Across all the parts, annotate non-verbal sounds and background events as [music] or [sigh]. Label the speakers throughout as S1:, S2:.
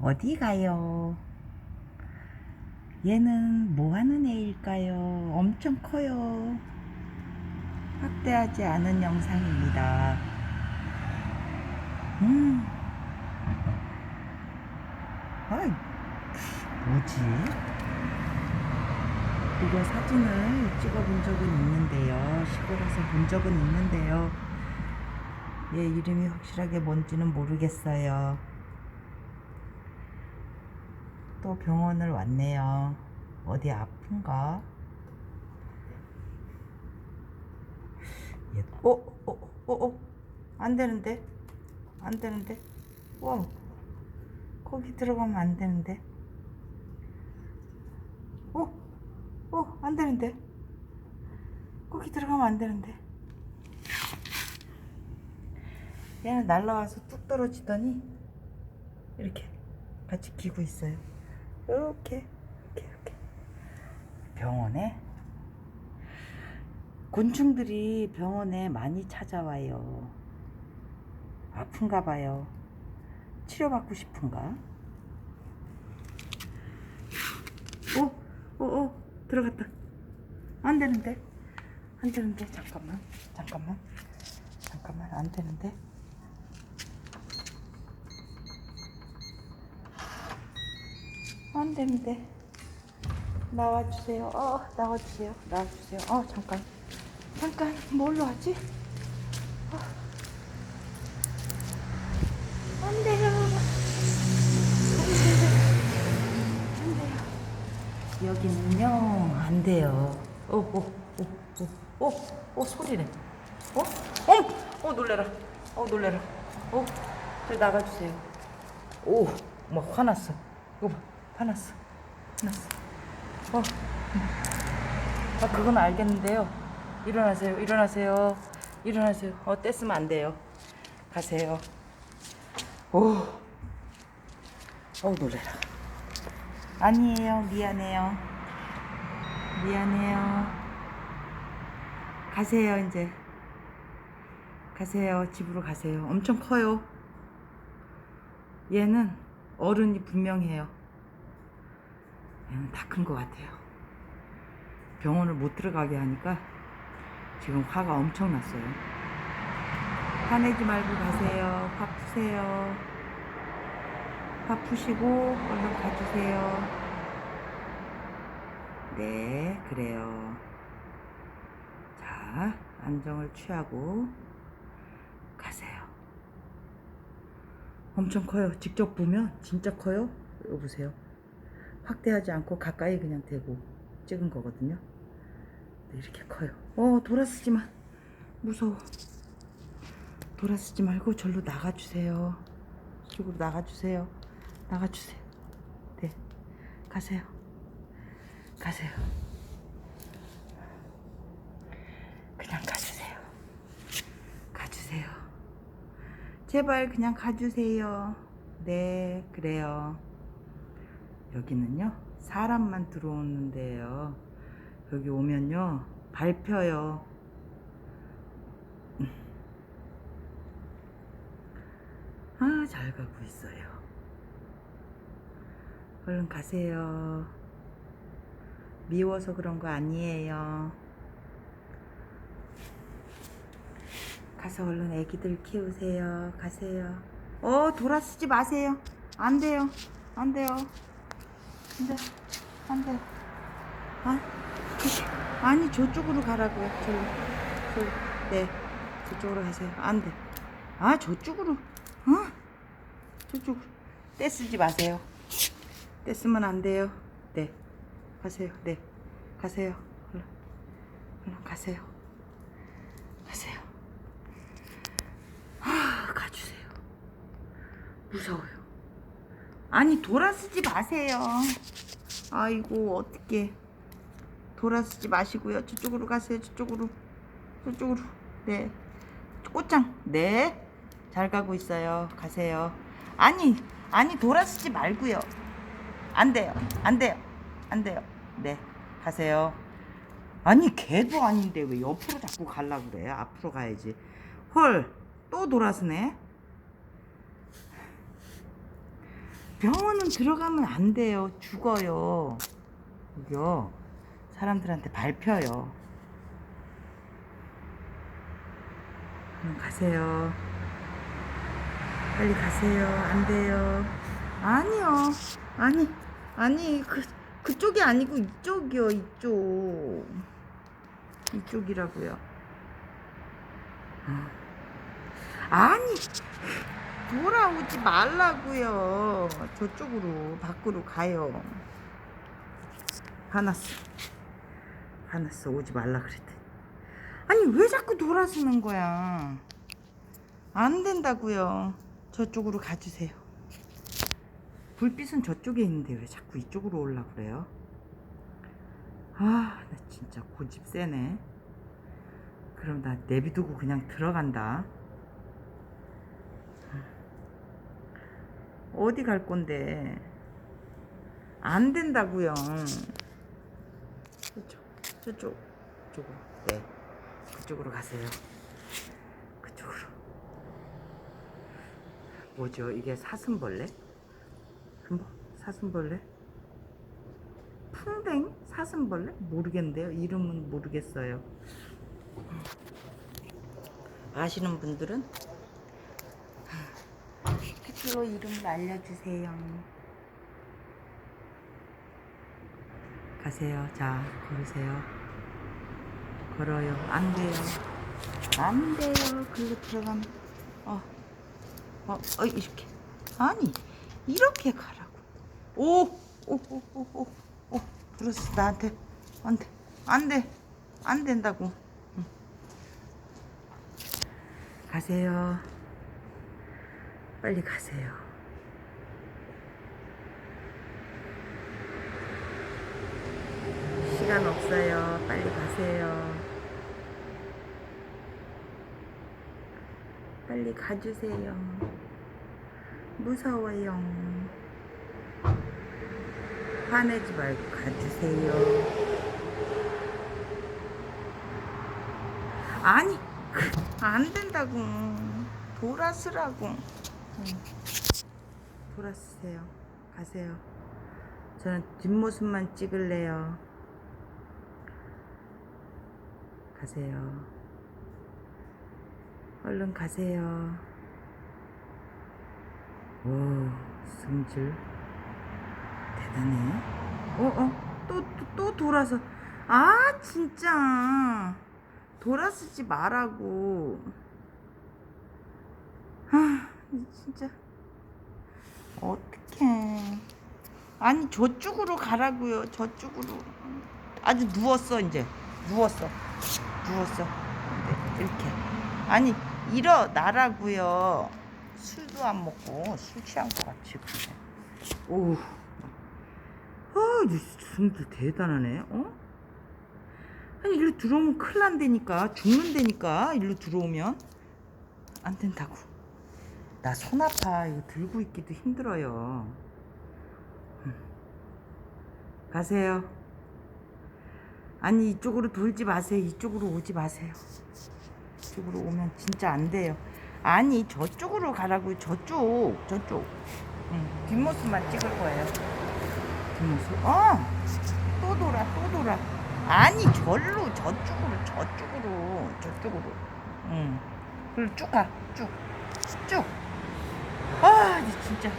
S1: 어디 가요? 얘는 뭐 하는 애일까요? 엄청 커요. 확대하지 않은 영상입니다. 음. 아이, 뭐지? 이거 사진을 찍어본 적은 있는데요. 시골에서 본 적은 있는데요. 얘 이름이 확실하게 뭔지는 모르겠어요. 또 병원을 왔네요. 어디 아픈가? 얘, 어, 어, 어, 어, 안 되는데? 안 되는데? 와, 거기 들어가면 안 되는데? 어, 어, 안 되는데? 거기 들어가면 안 되는데? 얘는 날라와서 뚝 떨어지더니 이렇게 같이 기고 있어요. 이렇게, 이렇게, 이렇게. 병원에 곤충들이 병원에 많이 찾아와요. 아픈가 봐요. 치료받고 싶은가? 오, 오, 오, 들어갔다. 안 되는데? 안 되는데? 잠깐만, 잠깐만, 잠깐만, 안 되는데? 안 되는데. 나와주세요. 어, 나와주세요. 나와주세요. 어, 잠깐. 잠깐, 뭘로 하지? 어. 안 돼요. 안 돼요. 안 돼요. 여기는요, 안 돼요. 오, 오, 오, 소리네. 어? 어? 어, 놀래라. 어, 놀래라. 어, 저 나가주세요. 오, 막 화났어. 이거 봐, 화났어. 화났어. 어. 아, 그건 알겠는데요. 일어나세요. 일어나세요. 일어나세요. 어, 떼쓰면 안 돼요. 가세요. 오. 어우, 놀래라. 아니에요. 미안해요. 미안해요. 가세요, 이제. 가세요. 집으로 가세요. 엄청 커요. 얘는 어른이 분명해요. 얘는 다큰 것 같아요. 병원을 못 들어가게 하니까 지금 화가 엄청 났어요. 화내지 말고 가세요. 화 푸세요. 화 푸시고 얼른 가주세요. 네, 그래요. 자, 안정을 취하고 가세요. 엄청 커요. 직접 보면 진짜 커요. 이거 보세요. 확대하지 않고 가까이 그냥 대고 찍은 거거든요. 네, 이렇게 커요. 어, 돌아서지 마. 무서워. 돌아서지 말고 절로 나가주세요. 이쪽으로 나가주세요. 나가주세요. 네. 가세요. 가세요. 그냥 가주세요. 가주세요. 제발 그냥 가주세요. 네, 그래요. 여기는요, 사람만 들어오는데요. 여기 오면요, 밟혀요. 아, 잘 가고 있어요. 얼른 가세요. 미워서 그런 거 아니에요. 가서 얼른 애기들 키우세요. 가세요. 어, 돌아서지 마세요. 안 돼요. 안 돼요. 안 돼. 안 돼. 아. 아니, 저쪽으로 가라고요. 저로. 저, 네. 저쪽으로 가세요. 안 돼. 아, 저쪽으로. 어? 저쪽으로. 떼쓰지 마세요. 떼쓰면 안 돼요. 네. 가세요. 네. 가세요. 얼른. 얼른 가세요. 가세요. 아, 가주세요. 무서워요. 아니, 돌아서지 마세요. 아이고, 어떻게. 돌아서지 마시고요. 저쪽으로 가세요. 저쪽으로. 저쪽으로. 네. 꽃장. 네. 잘 가고 있어요. 가세요. 아니, 아니, 돌아서지 말고요. 안 돼요. 안 돼요. 안 돼요. 네. 가세요. 아니, 개도 아닌데 왜 옆으로 자꾸 갈라 그래? 앞으로 가야지. 헐, 또 돌아서네. 병원은 들어가면 안 돼요. 죽어요. 여기요. 사람들한테 밟혀요. 그럼 가세요. 빨리 가세요. 안 돼요. 아니요. 아니, 아니, 그, 그쪽이 아니고 이쪽이요. 이쪽. 이쪽이라고요. 아. 아니, 돌아오지 말라고요. 저쪽으로 밖으로 가요. 화났어. 화났어. 오지 말라 그랬더니. 아니 왜 자꾸 돌아서는 거야? 안 된다고요. 저쪽으로 가주세요. 불빛은 저쪽에 있는데 왜 자꾸 이쪽으로 올라 그래요? 아, 나 진짜 고집 세네. 그럼 나 내비두고 그냥 들어간다. 어디 갈 건데? 안 된다고요. 저쪽, 저쪽, 저쪽으로. 네, 그쪽으로 가세요. 그쪽으로. 뭐죠? 이게 사슴벌레? 한번 사슴벌레? 풍뎅? 사슴벌레? 모르겠는데요. 이름은 모르겠어요. 아시는 분들은 댓글로 이름을 알려주세요. 가세요. 자, 걸으세요. 걸어요. 안 돼요. 안 돼요. 글로 들어가면. 어, 어, 어, 이렇게. 아니, 이렇게 가라고. 오, 오, 오, 오, 오, 오. 들었어. 나한테. 안 돼. 안 돼. 안 된다고. 응. 가세요. 빨리 가세요. 시간 없어요. 빨리 가세요. 빨리 가주세요. 무서워요. 화내지 말고 가주세요. 아니, 안 된다고. 돌아서라고. 응. 돌아서세요. 가세요. 저는 뒷모습만 찍을래요. 가세요. 얼른 가세요. 오, 승질. 대단해. 어, 어, 또, 또, 또 돌아서. 아, 진짜. 돌아서지 말라고. 아, 진짜. 어떡해. 아니, 저쪽으로 가라고요. 저쪽으로. 아주 누웠어, 이제. 누웠어. 누웠어. 네, 이렇게. 아니, 일어나라고요. 술도 안 먹고 술 취한 것 같이 그래. 오. 아, 이 승들 대단하네. 어? 아니, 일로 들어오면 큰일 난다니까. 죽는다니까. 일로 들어오면. 안 된다고. 나 손 아파. 이거 들고 있기도 힘들어요. 음. 가세요. 아니 이쪽으로 돌지 마세요. 이쪽으로 오지 마세요. 이쪽으로 오면 진짜 안 돼요. 아니 저쪽으로 가라고 저쪽 저쪽. 응, 뒷모습만 찍을 거예요. 뒷모습. 어. 또 돌아 또 돌아. 아니 절로 저쪽으로 저쪽으로 저쪽으로. 응. 그리고 쭉 가. 쭉. 쭉. 아 진짜.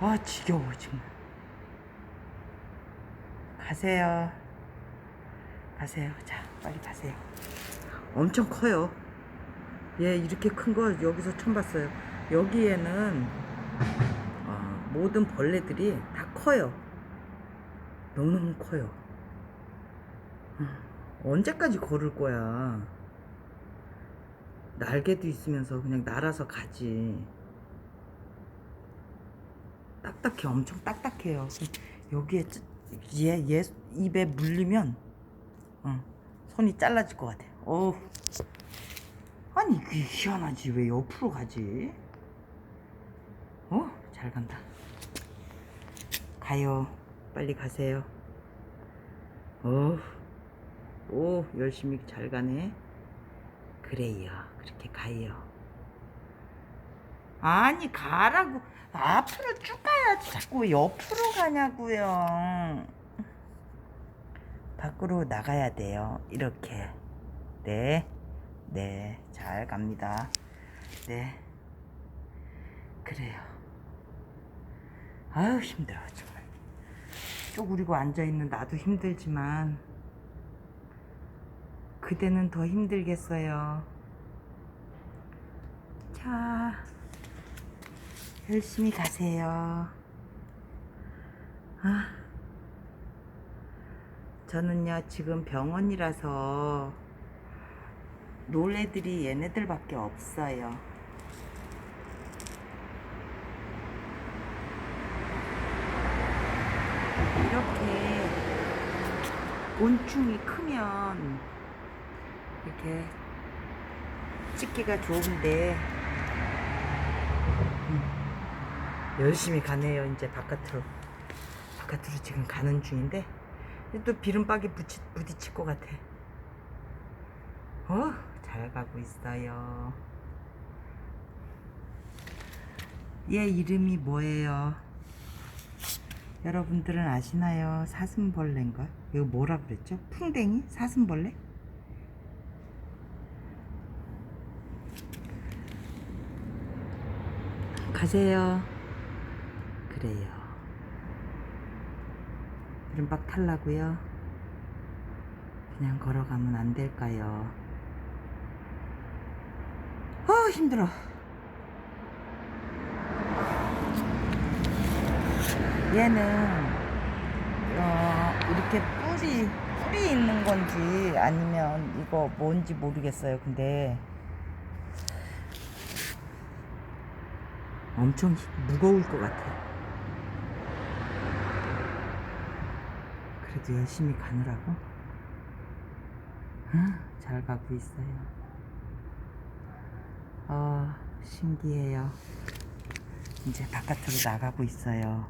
S1: 아 지겨워 정말. 가세요. 가세요. 자, 빨리 가세요. 엄청 커요. 예, 이렇게 큰 거 여기서 처음 봤어요. 여기에는 어, 모든 벌레들이 다 커요. 너무너무 커요. 아, 언제까지 걸을 거야? 날개도 있으면서 그냥 날아서 가지. 딱딱해, 엄청 딱딱해요. 여기에 찌- 얘, 얘 입에 물리면 어, 손이 잘라질 것 같아. 어. 아니 이게 희한하지 왜 옆으로 가지? 어? 잘 간다. 가요. 빨리 가세요. 어. 오 열심히 잘 가네. 그래요. 그렇게 가요. 아니 가라고. 앞으로 쭉 가야지 자꾸 옆으로 가냐고요. 밖으로 나가야 돼요. 이렇게. 네 네 잘 갑니다. 네. 그래요. 아유 힘들어 정말. 쪼그리고 앉아있는 나도 힘들지만 그대는 더 힘들겠어요. 자 열심히 가세요. 아 저는요 지금 병원이라서 놀 애들이 얘네들밖에 없어요. 이렇게 곤충이 크면 이렇게 찍기가 좋은데 음, 열심히 가네요 이제 바깥으로 바깥으로 지금 가는 중인데 또 비름박이 부치, 부딪힐 것 같아 어, 잘 가고 있어요 얘 이름이 뭐예요? 여러분들은 아시나요? 사슴벌레인가? 이거 뭐라 그랬죠? 풍뎅이? 사슴벌레? 가세요. 그래요. 이름박 탈라고요? 그냥 걸어가면 안 될까요? 아 힘들어. 얘는 어, 이렇게 뿔이 뿔이 있는 건지 아니면 이거 뭔지 모르겠어요. 근데 엄청 힘- 무거울 것 같아. 그래도 열심히 가느라고 아, 잘 가고 있어요. 아 신기해요. 이제 바깥으로 나가고 있어요.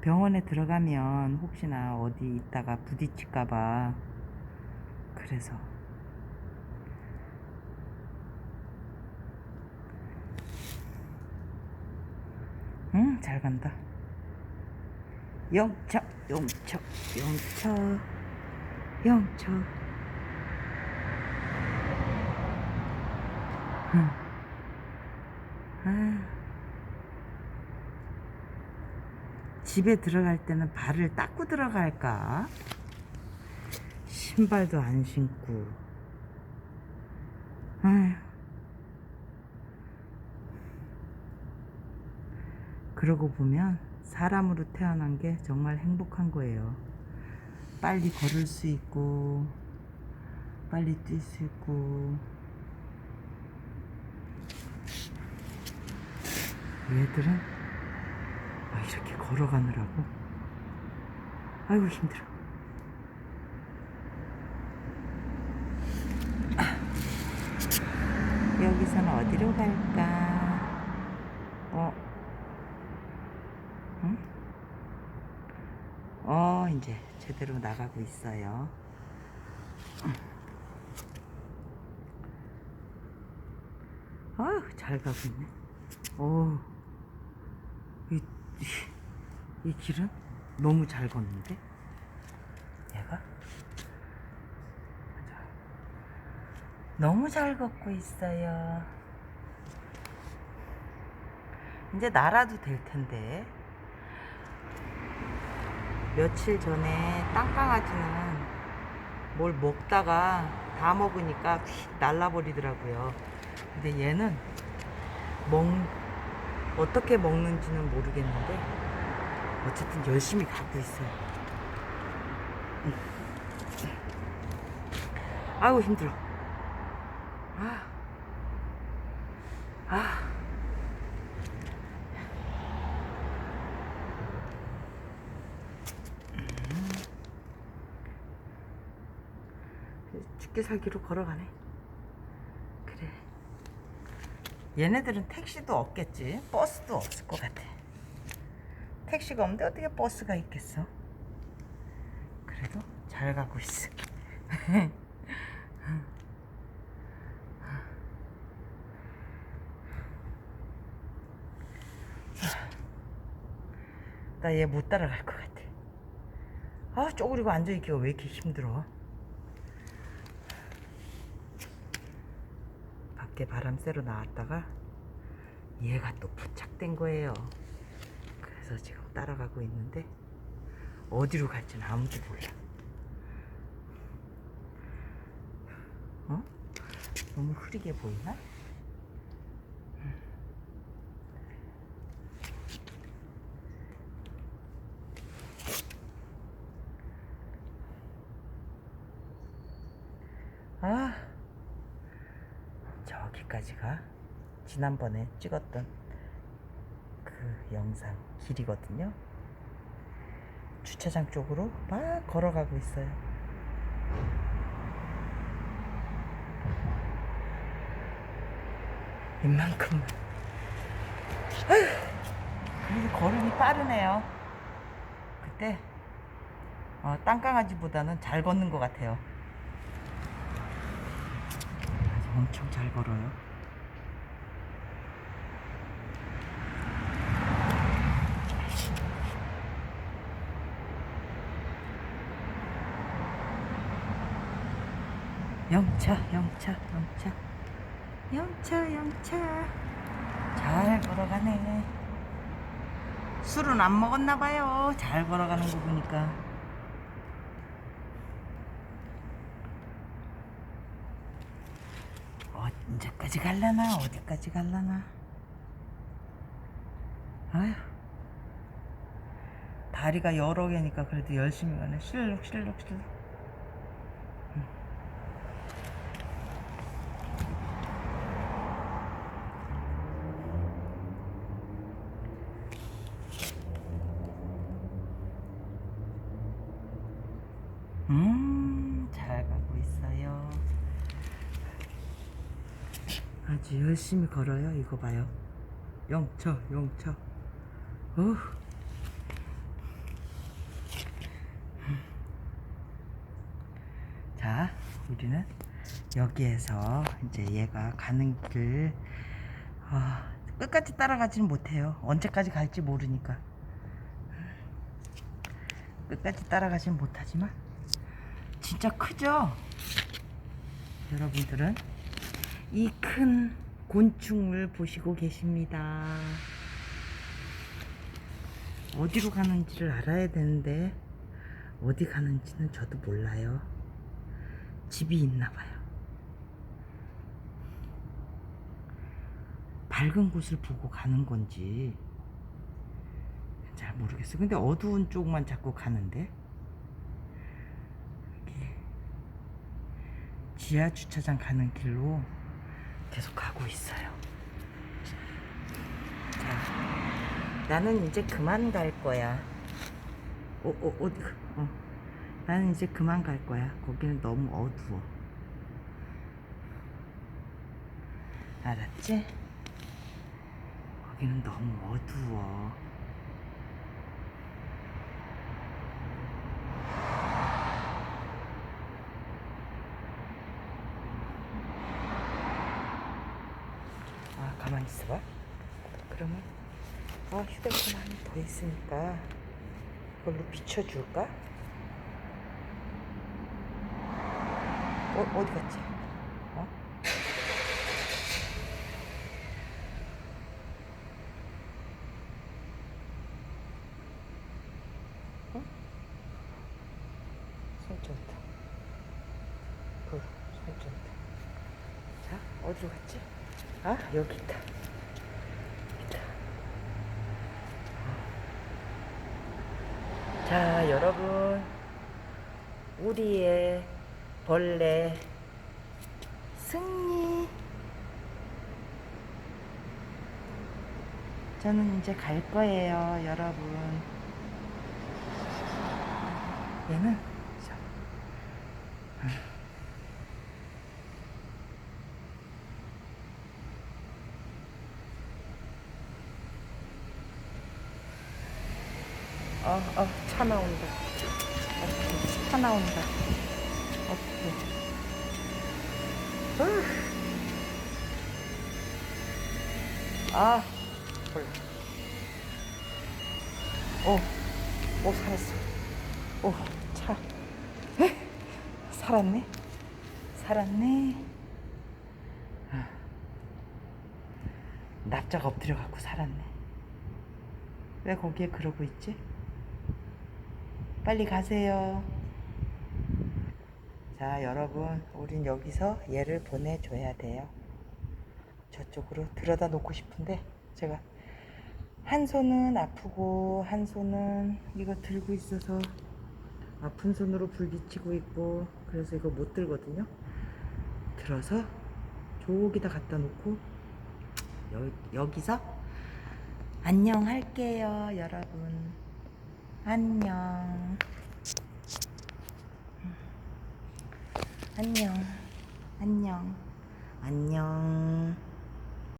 S1: 병원에 들어가면 혹시나 어디 있다가 부딪힐까봐 그래서 응, 잘 간다. 영차, 영차, 영차, 영차. 응. 아. 집에 들어갈 때는 발을 닦고 들어갈까? 신발도 안 신고. 아휴. 그러고 보면 사람으로 태어난 게 정말 행복한 거예요. 빨리 걸을 수 있고, 빨리 뛸 수 있고. 얘들은 아, 이렇게 걸어가느라고. 아이고, 힘들어. 여기서는 어디로 갈까? 어, 응? 어, 이 제 제대로 나가고 있어요. 아유, 잘 가고 있네. 오, 이, 이, 이 길은 너무 잘 걷는데? 얘가? 너무 잘 걷고 있어요. 이제 날아도 될 텐데. 며칠 전에 땅강아지는 뭘 먹다가 다 먹으니까 휙 날라버리더라고요. 근데 얘는 먹, 어떻게 먹는지는 모르겠는데, 어쨌든 열심히 가고 있어요. 음. 아이고, 힘들어. 아. 아. 집게살기로 걸어가네. 그래. 얘네들은 택시도 없겠지. 버스도 없을 것 같아. 택시가 없는데 어떻게 버스가 있겠어? 그래도 잘 가고 있어. [laughs] 나 얘 못 따라갈 것 같아. 아, 쪼그리고 앉아있기가 왜 이렇게 힘들어. 밖에 바람 쐬러 나왔다가 얘가 또 부착된 거예요. 그래서 지금 따라가고 있는데 어디로 갈지는 아무도 몰라. 어? 너무 흐리게 보이나? 아, 저기까지가 지난번에 찍었던 그 영상 길이거든요. 주차장 쪽으로 막 걸어가고 있어요. 이만큼만. 그래도 걸음이 빠르네요. 그때 어, 땅강아지보다는 잘 걷는 것 같아요. 엄청 잘 걸어요. 영차, 영차, 영차, 영차, 영차. 잘 걸어가네. 술은 안 먹었나 봐요. 잘 걸어가는 거 보니까. 언제까지 갈라나 어디까지 갈라나 아휴 다리가 여러 개니까 그래도 열심히 가네 실룩 실룩 실룩 음 잘 가고 있어요 아주 열심히 걸어요. 이거 봐요. 영차, 영차. 어. 자, 우리는 여기에서 이제 얘가 가는 길 아, 끝까지 따라가지는 못해요. 언제까지 갈지 모르니까. 끝까지 따라가지는 못하지만 진짜 크죠? 여러분들은 이 큰 곤충을 보시고 계십니다. 어디로 가는지를 알아야 되는데 어디 가는지는 저도 몰라요. 집이 있나 봐요. 밝은 곳을 보고 가는 건지 잘 모르겠어요. 근데 어두운 쪽만 자꾸 가는데 이게 지하 주차장 가는 길로 계속 가고 있어요. 자, 나는 이제 그만 갈 거야. 어, 어, 어디, 어. 나는 이제 그만 갈 거야. 거기는 너무 어두워. 알았지? 거기는 너무 어두워. 있어봐. 그러면, 아, 휴대폰 하나 더 있으니까, 이걸로 비춰줄까? 어, 어디 갔지? 어? 어? 손전등. 불, 손전등. 자, 어디로 갔지? 아, 여기. 있다. 자, 여러분. 우리의 벌레 승리. 저는 이제 갈 거예요, 여러분. 얘는 자, 어, 어, 차 나온다. 어떡해, 차 나온다. 으. 아, 몰라. 오, 오 살았어. 오, 차. 에? 살았네. 살았네. 아. 납작 엎드려 갖고 살았네. 왜 거기에 그러고 있지? 빨리 가세요. 자, 여러분, 우린 여기서 얘를 보내줘야 돼요. 저쪽으로 들여다 놓고 싶은데, 제가 한 손은 아프고, 한 손은 이거 들고 있어서 아픈 손으로 불 비치고 있고, 그래서 이거 못 들거든요. 들어서 저기다 갖다 놓고, 여, 여기서 안녕 할게요, 여러분. 안녕. 안녕. 안녕. 안녕.